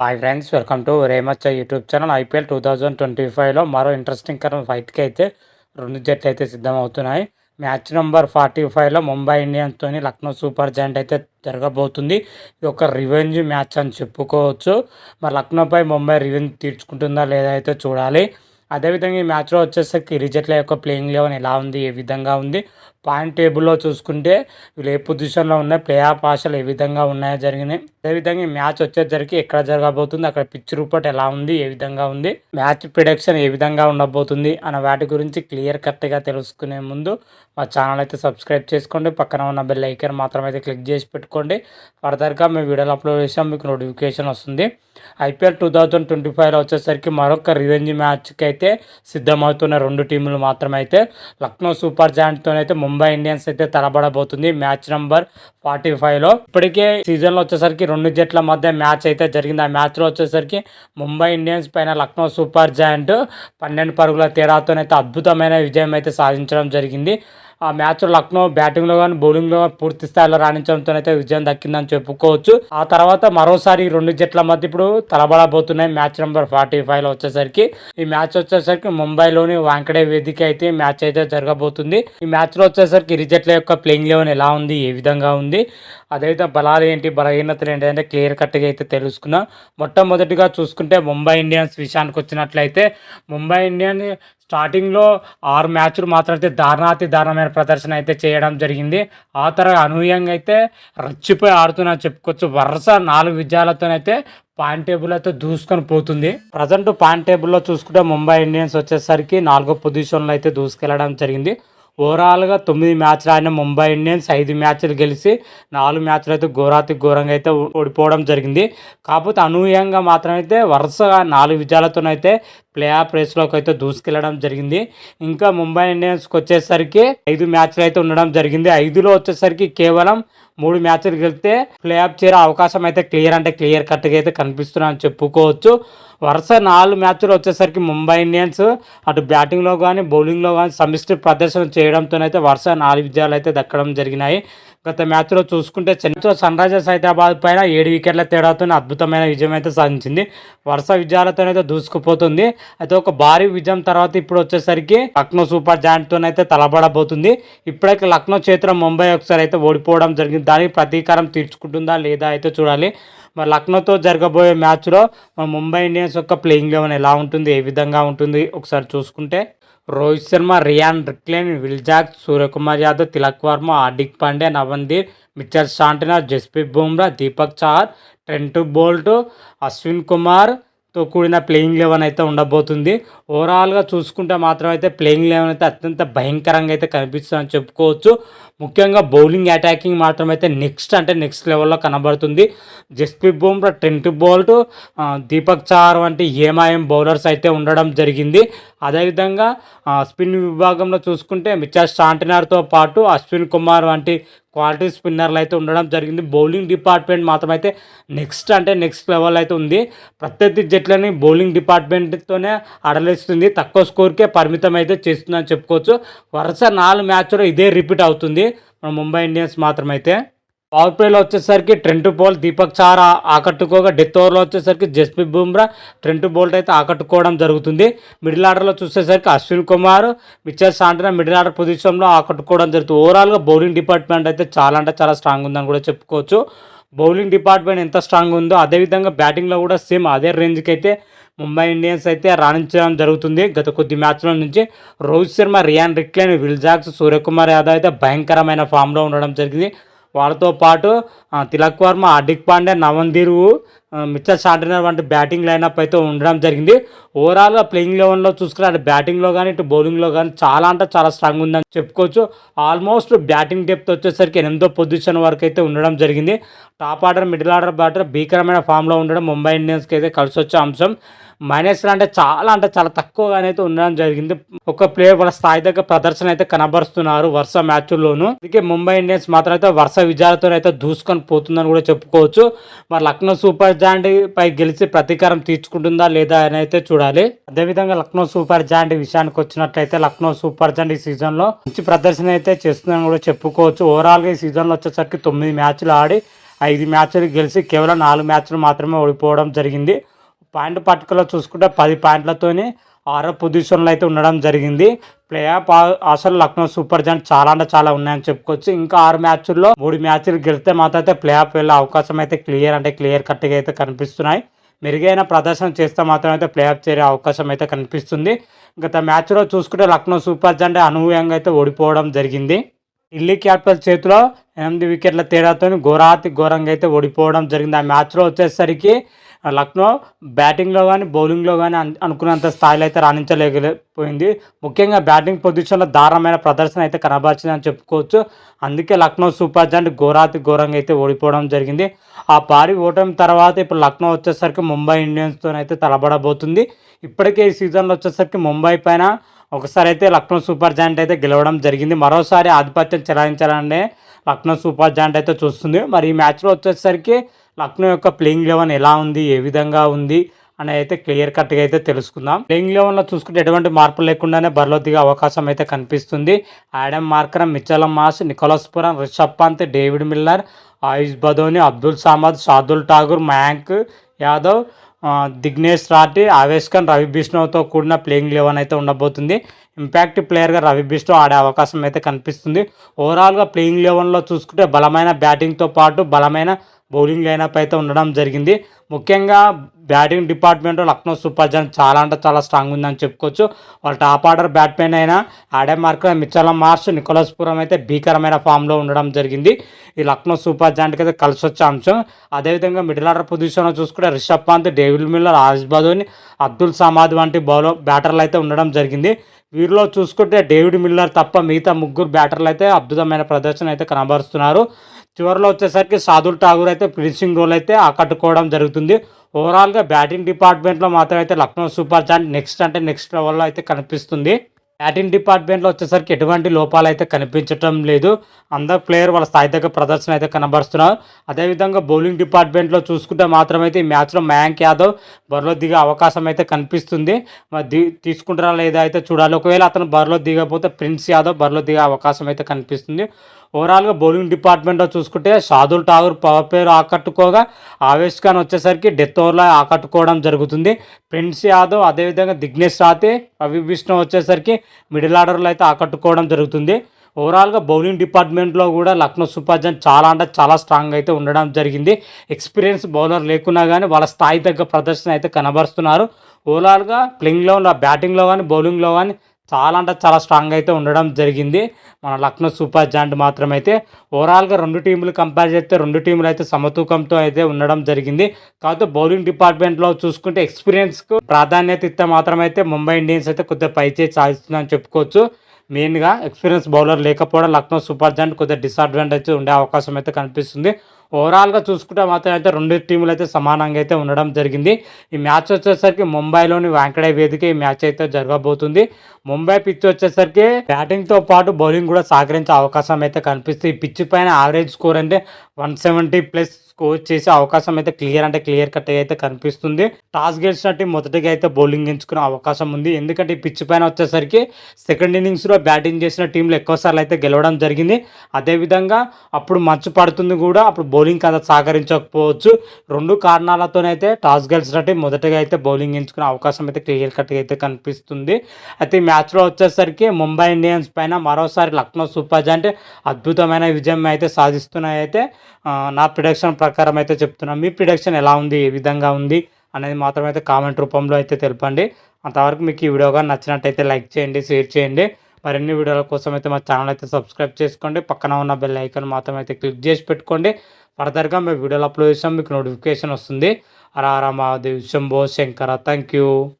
Hi friends welcome to రేమచ్చ YouTube channel IPL two thousand twenty ఫైవ్లో మరో interesting కరం ఫైట్కి అయితే రెండు జట్లు అయితే సిద్ధమవుతున్నాయి మ్యాచ్ నెంబర్ ఫార్టీ ఫైవ్లో ముంబై ఇండియన్స్తోని లక్నో సూపర్ జాయింట్ అయితే జరగబోతుంది. ఇది ఒక రివెంజ్ మ్యాచ్ అని చెప్పుకోవచ్చు. మరి లక్నోపై ముంబై రివెంజ్ తీర్చుకుంటుందా లేదా అయితే చూడాలి. అదేవిధంగా ఈ మ్యాచ్లో వచ్చేసరికి ఇరు యొక్క ప్లేయింగ్ లెవెన్ ఎలా ఉంది ఏ విధంగా ఉంది పాయింట్ టేబుల్లో చూసుకుంటే వీళ్ళు ఏ పొజిషన్లో ఉన్నాయి ప్లే ఆఫ్ ఆశలు ఏ విధంగా ఉన్నాయో జరిగినాయి. అదేవిధంగా ఈ మ్యాచ్ వచ్చేసరికి ఎక్కడ జరగబోతుంది అక్కడ పిచ్ రూపట్ ఎలా ఉంది ఏ విధంగా ఉంది మ్యాచ్ ప్రిడక్షన్ ఏ విధంగా ఉండబోతుంది అన్న వాటి గురించి క్లియర్ కట్గా తెలుసుకునే ముందు మా ఛానల్ అయితే సబ్స్క్రైబ్ చేసుకోండి. పక్కన ఉన్న బెల్ ఐకన్ మాత్రం అయితే క్లిక్ చేసి పెట్టుకోండి. ఫర్దర్గా మేము వీడియోలు అప్లోడ్ చేసాం మీకు నోటిఫికేషన్ వస్తుంది. ఐపీఎల్ టూ థౌజండ్ ట్వంటీ ఫైవ్లో వచ్చేసరికి మరొక రివెంజ్ మ్యాచ్కి అయితే సిద్ధమవుతున్న రెండు టీములు మాత్రమైతే అయితే లక్నో సూపర్ అయితే ముంబై ఇండియన్స్ అయితే తలబడబోతుంది. మ్యాచ్ నంబర్ ఫార్టీ ఫైవ్లో ఇప్పటికే సీజన్లో వచ్చేసరికి రెండు జట్ల మధ్య మ్యాచ్ అయితే జరిగింది. ఆ మ్యాచ్లో వచ్చేసరికి ముంబై ఇండియన్స్ పైన లక్నో సూపర్ జాయింట్ పన్నెండు పరుగుల తేడాతోనైతే అద్భుతమైన విజయం అయితే సాధించడం జరిగింది. ఆ మ్యాచ్లో లక్నో బ్యాటింగ్లో కానీ బౌలింగ్లో కానీ పూర్తి స్థాయిలో రాణించడంతో అయితే విజయం దక్కిందని చెప్పుకోవచ్చు. ఆ తర్వాత మరోసారి రెండు జట్ల మధ్య ఇప్పుడు తలబడబోతున్నాయి మ్యాచ్ నెంబర్ ఫార్టీ ఫైవ్లో వచ్చేసరికి. ఈ మ్యాచ్ వచ్చేసరికి ముంబైలోని వాంకడే వేదిక అయితే మ్యాచ్ అయితే జరగబోతుంది. ఈ మ్యాచ్లో వచ్చేసరికి ఇరు జట్ల యొక్క ప్లేయింగ్ లెవెన్ ఎలా ఉంది? ఏ విధంగా ఉంది? అదైతే బలాలు ఏంటి? బలహీనతలు ఏంటి? అంటే క్లియర్ కట్గా అయితే తెలుసుకున్నాం మొట్టమొదటిగా చూసుకుంటే ముంబై ఇండియన్స్ విషయానికి వచ్చినట్లయితే ముంబై ఇండియన్ స్టార్టింగ్లో ఆరు మ్యాచ్లు మాత్రం అయితే దారుణాతి దారుణమైన ప్రదర్శన అయితే చేయడం జరిగింది. ఆ తర్వాత అనూహ్యంగా అయితే రచ్చిపోయి ఆడుతున్నా చెప్పుకోవచ్చు. వరుస నాలుగు విజయాలతోనైతే పాయింట్ టేబుల్ అయితే దూసుకొని పోతుంది. ప్రజెంట్ పాయింట్ టేబుల్లో చూసుకుంటే ముంబై ఇండియన్స్ వచ్చేసరికి నాలుగో పొజిషన్లో అయితే దూసుకెళ్ళడం జరిగింది. ఓవరాల్గా తొమ్మిది మ్యాచ్లు ఆడిన ముంబై ఇండియన్స్ ఐదు మ్యాచ్లు గెలిచి నాలుగు మ్యాచ్లు అయితే ఘోరాతి ఘోరంగా అయితే ఓడిపోవడం జరిగింది. కాకపోతే అనూహ్యంగా మాత్రమైతే వరుసగా నాలుగు విజయాలతోనైతే ప్లే ఆఫ్ రేస్లోకి అయితే దూసుకెళ్ళడం జరిగింది. ఇంకా ముంబై ఇండియన్స్కి వచ్చేసరికి ఐదు మ్యాచ్లు అయితే ఉండడం జరిగింది. ఐదులో వచ్చేసరికి కేవలం మూడు మ్యాచ్లు గెలిస్తే ప్లే ఆఫ్ చేరే అవకాశం అయితే క్లియర్ అంటే క్లియర్ కట్గా అయితే కనిపిస్తున్నాయని చెప్పుకోవచ్చు. వరుస నాలుగు మ్యాచ్లు వచ్చేసరికి ముంబై ఇండియన్స్ అటు బ్యాటింగ్లో కానీ బౌలింగ్లో కానీ సమిష్టి ప్రదర్శన చేయడంతోనైతే వరుస నాలుగు విజయాలు అయితే దక్కడం జరిగినాయి. గత మ్యాచ్లో చూసుకుంటే చెన్నైతో సన్ రైజర్స్ హైదరాబాద్ పైన ఏడు వికెట్ల తేడాతో అద్భుతమైన విజయం అయితే సాధించింది. వరుస విజయాలతోనైతే దూసుకుపోతుంది. అయితే ఒక భారీ విజయం తర్వాత ఇప్పుడు వచ్చేసరికి లక్నో సూపర్ జాయింట్తోనైతే తలబడబోతుంది. ఇప్పుడైతే లక్నో చేతిలో ముంబై ఒకసారి అయితే ఓడిపోవడం జరిగింది. దానికి ప్రతీకారం తీర్చుకుంటుందా లేదా అయితే చూడాలి. మరి లక్నోతో జరగబోయే మ్యాచ్లో ముంబై ఇండియన్స్ యొక్క ప్లేయింగ్ లెవెన్ ఎలా ఉంటుంది ఏ విధంగా ఉంటుంది ఒకసారి చూసుకుంటే Rohit Sharma Ryan Rickelton Will Jacks Suryakumar Yadav Tilak Varma Hardik Pandya Naman Dhir Mitchell Santner Jasprit Bumrah Deepak Chahar Trent Boult Ashwin Kumar తో కూడిన ప్లేయింగ్ లెవెన్ అయితే ఉండబోతుంది. ఓవరాల్గా చూసుకుంటే మాత్రం అయితే ప్లేయింగ్ లెవెన్ అయితే అత్యంత భయంకరంగా అయితే కనిపిస్తుందని చెప్పుకోవచ్చు. ముఖ్యంగా బౌలింగ్ అటాకింగ్ మాత్రం అయితే నెక్స్ట్ అంటే నెక్స్ట్ లెవెల్లో కనబడుతుంది. జస్ప్రీత్ బుమ్రా ట్రెంట్ బోల్ట్ దీపక్ చార్ వంటి ఏమాయం బౌలర్స్ అయితే ఉండడం జరిగింది. అదేవిధంగా స్పిన్ విభాగంలో చూసుకుంటే మిచ్చా షాంటినార్తో పాటు అశ్విన్ కుమార్ వంటి క్వాలిటీ స్పిన్నర్లు అయితే ఉండడం జరిగింది. బౌలింగ్ డిపార్ట్మెంట్ మాత్రం అయితే నెక్స్ట్ అంటే నెక్స్ట్ లెవెల్ అయితే ఉంది. ప్రత్యర్థి జట్లని బౌలింగ్ డిపార్ట్మెంట్తోనే అడలేస్తుంది తక్కువ స్కోర్కే పరిమితం అయితే చేస్తుందని చెప్పుకోవచ్చు. వరుస నాలుగు మ్యాచ్లో ఇదే రిపీట్ అవుతుంది మన ముంబై ఇండియన్స్ మాత్రమైతే. పవర్ ప్లేలో వచ్చేసరికి ట్రెంట్ బోల్ దీపక్ చార్ ఆకట్టుకోగా డెత్ ఓవర్లో వచ్చేసరికి జస్ప్రీత్ బుమ్రా ట్రెంట్ బోల్ట్ అయితే ఆకట్టుకోవడం జరుగుతుంది. మిడిల్ ఆర్డర్లో చూసేసరికి Ashwin Kumar Mitchell Santner middle order పొజిషన్లో ఆకట్టుకోవడం జరుగుతుంది. ఓవరాల్గా బౌలింగ్ డిపార్ట్మెంట్ అయితే చాలా అంటే చాలా స్ట్రాంగ్ ఉందని కూడా చెప్పుకోవచ్చు. బౌలింగ్ డిపార్ట్మెంట్ ఎంత స్ట్రాంగ్ ఉందో అదేవిధంగా బ్యాటింగ్లో కూడా సేమ్ అదే రేంజ్కి అయితే ముంబై ఇండియన్స్ అయితే రాణించడం జరుగుతుంది. గత కొద్ది మ్యాచ్ల నుంచి Rohit Sharma Ryan Rickelton Will Jacks Suryakumar Yadav అయితే భయంకరమైన ఫామ్లో ఉండడం జరిగింది. వాళ్ళతో పాటు తిలక్ వర్మ హార్దిక్ నవన్ దిరువు మిచ్చర్ షాంటినర్ వంటి బ్యాటింగ్ లైనప్ అయితే ఉండడం జరిగింది. ఓవరాల్గా ప్లేయింగ్ లెవెన్లో చూసుకుని అటు బ్యాటింగ్లో కానీ ఇటు బౌలింగ్లో కానీ చాలా అంటే చాలా స్ట్రాంగ్ ఉందని చెప్పుకోవచ్చు. ఆల్మోస్ట్ బ్యాటింగ్ డెప్త్ వచ్చేసరికి ఎనిమిదో పొజిషన్ వరకు అయితే ఉండడం జరిగింది. Top order middle order batter భీకరమైన ఫామ్లో ఉండడం ముంబై ఇండియన్స్కి అయితే కలిసి వచ్చే అంశం. మైనస్ అంటే చాలా అంటే చాలా తక్కువగానైతే ఉండడం జరిగింది. ఒక ప్లేయర్ వాళ్ళ స్థాయి దగ్గర ప్రదర్శన అయితే కనబరుస్తున్నారు వరుస మ్యాచ్ల్లోనూ అందుకే ముంబై ఇండియన్స్ మాత్రం అయితే వరుస విజయాలతో అయితే దూసుకొని పోతుందని కూడా చెప్పుకోవచ్చు. మరి లక్నో సూపర్ జాయింట్ పై గెలిచి ప్రతీకారం తీర్చుకుంటుందా లేదా అని అయితే చూడాలి. అదేవిధంగా లక్నో సూపర్ జాయింట్ విషయానికి వచ్చినట్లయితే లక్నో సూపర్ జాయింట్ ఈ సీజన్లో మంచి ప్రదర్శన అయితే చేస్తుందని కూడా చెప్పుకోవచ్చు. ఓవరాల్గా ఈ సీజన్లో వచ్చేసరికి తొమ్మిది మ్యాచ్లు ఆడి ఐదు మ్యాచ్లు గెలిచి కేవలం నాలుగు మ్యాచ్లు మాత్రమే ఓడిపోవడం జరిగింది. పాయింట్ పట్టుకలో చూసుకుంటే పది పాయింట్లతోని ఆరో పొజిషన్లో అయితే ఉండడం జరిగింది. ప్లే ఆఫ్ అసలు లక్నో సూపర్ జాయింట్ చాలా అంటే చాలా ఉన్నాయని చెప్పుకోవచ్చు. ఇంకా ఆరు మ్యాచ్ల్లో మూడు మ్యాచ్లు గెలిస్తే మాత్రం అయితే ప్లే ఆఫ్ వెళ్ళే అవకాశం అయితే క్లియర్ అంటే క్లియర్ కట్గా అయితే కనిపిస్తున్నాయి. మెరుగైన ప్రదర్శన చేస్తే మాత్రం అయితే ప్లే ఆఫ్ చేరే అవకాశం అయితే కనిపిస్తుంది. గత మ్యాచ్లో చూసుకుంటే లక్నో సూపర్ జాయింట్ అనూహ్యంగా అయితే ఓడిపోవడం జరిగింది. ఢిల్లీ క్యాపిటల్ చేతిలో ఎనిమిది వికెట్ల తేడాతో ఘోరాతి ఘోరంగా అయితే ఓడిపోవడం జరిగింది. ఆ మ్యాచ్లో వచ్చేసరికి లక్నో బ్యాటింగ్లో కానీ బౌలింగ్లో కానీ అనుకున్నంత స్థాయిలో అయితే రాణించలేకపోయింది. ముఖ్యంగా బ్యాటింగ్ పొజిషన్లో దారుణమైన ప్రదర్శన అయితే కనబరిచిందని చెప్పుకోవచ్చు. అందుకే లక్నో సూపర్ జాయింట్ ఘోరాతి ఘోరంగా అయితే ఓడిపోవడం జరిగింది. ఆ పారి ఓటమి తర్వాత ఇప్పుడు లక్నో వచ్చేసరికి ముంబై ఇండియన్స్తో అయితే తలబడబోతుంది. ఇప్పటికే ఈ సీజన్లో వచ్చేసరికి ముంబై పైన ఒకసారి అయితే లక్నో సూపర్ జాయింట్ అయితే గెలవడం జరిగింది. మరోసారి ఆధిపత్యం చెలాయించాలనే లక్నో సూపర్ జాయింట్ అయితే చూస్తుంది. మరి ఈ మ్యాచ్లో వచ్చేసరికి లక్నో యొక్క ప్లేయింగ్ లెవెన్ ఎలా ఉంది ఏ విధంగా ఉంది అని అయితే క్లియర్ కట్గా అయితే తెలుసుకుందాం. ప్లేయింగ్ లెవెన్లో చూసుకుంటే ఎటువంటి మార్పులు లేకుండానే బరిలో దిగే అవకాశం అయితే కనిపిస్తుంది. Adam Markram Mitchell Marsh Nicholas Pooran Rishabh Pant David Miller Ayush Badoni Abdul Samad Shardul Thakur Mayank Yadav Digvesh Rathi ఆవేష్కన్ Khan Ravi బిష్ణుతో కూడిన ప్లేయింగ్ లెవెన్ అయితే ఉండబోతుంది. ఇంపాక్ట్ ప్లేయర్గా రవి బిష్ణు ఆడే అవకాశం అయితే కనిపిస్తుంది. ఓవరాల్గా ప్లేయింగ్ లెవెన్లో చూసుకుంటే బలమైన బ్యాటింగ్తో పాటు బలమైన బౌలింగ్ లైనప్ అయితే ఉండడం జరిగింది. ముఖ్యంగా బ్యాటింగ్ డిపార్ట్మెంట్లో లక్నో సూపర్ జాయింట్ చాలా అంటే చాలా స్ట్రాంగ్ ఉందని చెప్పుకోవచ్చు. వాళ్ళ టాప్ ఆర్డర్ బ్యాట్మెన్ అయినా ఆడే మార్క్ మిచ్చలం మార్చ్ నికోలస్పురం అయితే భీకరమైన ఫామ్లో ఉండడం జరిగింది. ఈ లక్నో సూపర్ జాయింట్కి అయితే కలిసి వచ్చే అంశం. అదేవిధంగా మిడిల్ ఆర్డర్ పొజిషన్లో చూసుకుంటే రిషబ్ పంత్ డేవిడ్ మిల్లర్ ఆరిస్ బదోని అబ్దుల్ సమాద్ వంటి బౌలర్ బ్యాటర్లు అయితే ఉండడం జరిగింది. వీరిలో చూసుకుంటే డేవిడ్ మిల్లర్ తప్ప మిగతా ముగ్గురు బ్యాటర్లు అయితే అద్భుతమైన ప్రదర్శన అయితే కనబరుస్తున్నారు. చివరిలో వచ్చేసరికి సాధుల్ ఠాగూర్ అయితే ఫినిషింగ్ రోల్ అయితే ఆకట్టుకోవడం జరుగుతుంది. ఓవరాల్గా బ్యాటింగ్ డిపార్ట్మెంట్లో మాత్రం అయితే లక్నో సూపర్ జాయింట్ నెక్స్ట్ అంటే నెక్స్ట్ లెవెల్లో అయితే కనిపిస్తుంది. బ్యాటింగ్ డిపార్ట్మెంట్లో వచ్చేసరికి ఎటువంటి లోపాలు అయితే కనిపించటం లేదు. అందరు ప్లేయర్ వాళ్ళ స్థాయి దగ్గర ప్రదర్శన అయితే కనబరుస్తున్నారు. అదేవిధంగా బౌలింగ్ డిపార్ట్మెంట్లో చూసుకుంటే మాత్రమైతే ఈ మ్యాచ్లో మయాంక్ యాదవ్ బరిలో దిగే అవకాశం అయితే కనిపిస్తుంది. మరి తీసుకుంటారా లేదా అయితే చూడాలి. ఒకవేళ అతను బరిలో దిగకపోతే ప్రిన్స్ యాదవ్ బరిలో దిగే అవకాశం అయితే కనిపిస్తుంది. ఓవరాల్గా బౌలింగ్ డిపార్ట్మెంట్లో చూసుకుంటే షాదుల్ ఠాగూర్ పవర్ పేరు ఆకట్టుకోగా ఆవేశ్ ఖాన్ వచ్చేసరికి డెత్ ఓవర్లో ఆకట్టుకోవడం జరుగుతుంది. ప్రిన్స్ యాదవ్ అదేవిధంగా దిగ్నేష్ రాతే రవి విష్ణు వచ్చేసరికి మిడిల్ ఆర్డర్లో అయితే ఆకట్టుకోవడం జరుగుతుంది. ఓవరాల్గా బౌలింగ్ డిపార్ట్మెంట్లో కూడా లక్నో సూపర్ జన్ చాలా అంటే చాలా స్ట్రాంగ్ అయితే ఉండడం జరిగింది. ఎక్స్పీరియన్స్ బౌలర్ లేకున్నా కానీ వాళ్ళ స్థాయి తగ్గ ప్రదర్శన అయితే కనబరుస్తున్నారు. ఓవరాల్గా ప్లేయింగ్లో బ్యాటింగ్లో కానీ బౌలింగ్లో కానీ చాలా అంటే చాలా స్ట్రాంగ్ అయితే ఉండడం జరిగింది. మన లక్నో సూపర్ జాయింట్ మాత్రమైతే ఓవరాల్గా రెండు టీములు కంపేర్ చేస్తే రెండు టీములు అయితే సమతూకంతో అయితే ఉండడం జరిగింది. కాకపోతే బౌలింగ్ డిపార్ట్మెంట్లో చూసుకుంటే ఎక్స్పీరియన్స్కు ప్రాధాన్యత ఇస్తే మాత్రమైతే ముంబై ఇండియన్స్ అయితే కొద్దిగా పైచే సాధిస్తుందని చెప్పుకోవచ్చు. మెయిన్గా ఎక్స్పీరియన్స్ బౌలర్ లేకపోవడం లక్నో సూపర్ జాయింట్ కొద్దిగా డిసడ్వాంటేజ్ ఉండే అవకాశం అయితే కనిపిస్తుంది. ఓవరాల్గా చూసుకుంటే మాత్రం అయితే రెండు టీములు అయితే సమానంగా అయితే ఉండడం జరిగింది. ఈ మ్యాచ్ వచ్చేసరికి ముంబైలోని వాంకడే వేదిక ఈ మ్యాచ్ అయితే జరగబోతుంది. ముంబై పిచ్ వచ్చేసరికి బ్యాటింగ్తో పాటు బౌలింగ్ కూడా సహకరించే అవకాశం అయితే కనిపిస్తుంది. ఈ పిచ్ పైన యావరేజ్ స్కోర్ అంటే వన్ సెవెంటీ ప్లస్ స్కోర్ చేసే అవకాశం అయితే క్లియర్ అంటే క్లియర్ కట్ అయితే కనిపిస్తుంది. టాస్ గెలిచిన టీం మొదటిగా అయితే బౌలింగ్ ఎంచుకునే అవకాశం ఉంది. ఎందుకంటే ఈ పిచ్ పైన వచ్చేసరికి సెకండ్ ఇన్నింగ్స్లో బ్యాటింగ్ చేసిన టీంలు ఎక్కువసార్లు అయితే గెలవడం జరిగింది. అదేవిధంగా అప్పుడు మంచు పడుతుంది కూడా. అప్పుడు బౌలింగ్ అంత సహకరించకపోవచ్చు. రెండు కారణాలతోనైతే టాస్ గెలిచినట్టు మొదటగా అయితే బౌలింగ్ ఎంచుకునే అవకాశం అయితే క్లియర్ కట్గా అయితే కనిపిస్తుంది. అయితే ఈ మ్యాచ్లో వచ్చేసరికి ముంబై ఇండియన్స్ పైన మరోసారి లక్నో సూపర్ జాయింట్ అద్భుతమైన విజయం అయితే సాధిస్తున్నాయి అయితే నా ప్రిడక్షన్ ప్రకారం అయితే చెప్తున్నాను మీ ప్రిడక్షన్ ఎలా ఉంది? ఏ విధంగా ఉంది? అనేది మాత్రం అయితే కామెంట్ రూపంలో అయితే తెలపండి. అంతవరకు మీకు ఈ వీడియో కానీ నచ్చినట్టయితే లైక్ చేయండి షేర్ చేయండి. మరిన్ని వీడియోల కోసం అయితే మా ఛానల్ అయితే సబ్స్క్రైబ్ చేసుకోండి. పక్కన ఉన్న బెల్ ఐకాన్ మాత్రం అయితే క్లిక్ చేసి పెట్టుకోండి. ఫర్దర్గా మేము వీడియోలు అప్లోడ్ చేసాం మీకు నోటిఫికేషన్ వస్తుంది. అరా మహాదేవ్ శంభో శంకర థ్యాంక్ యూ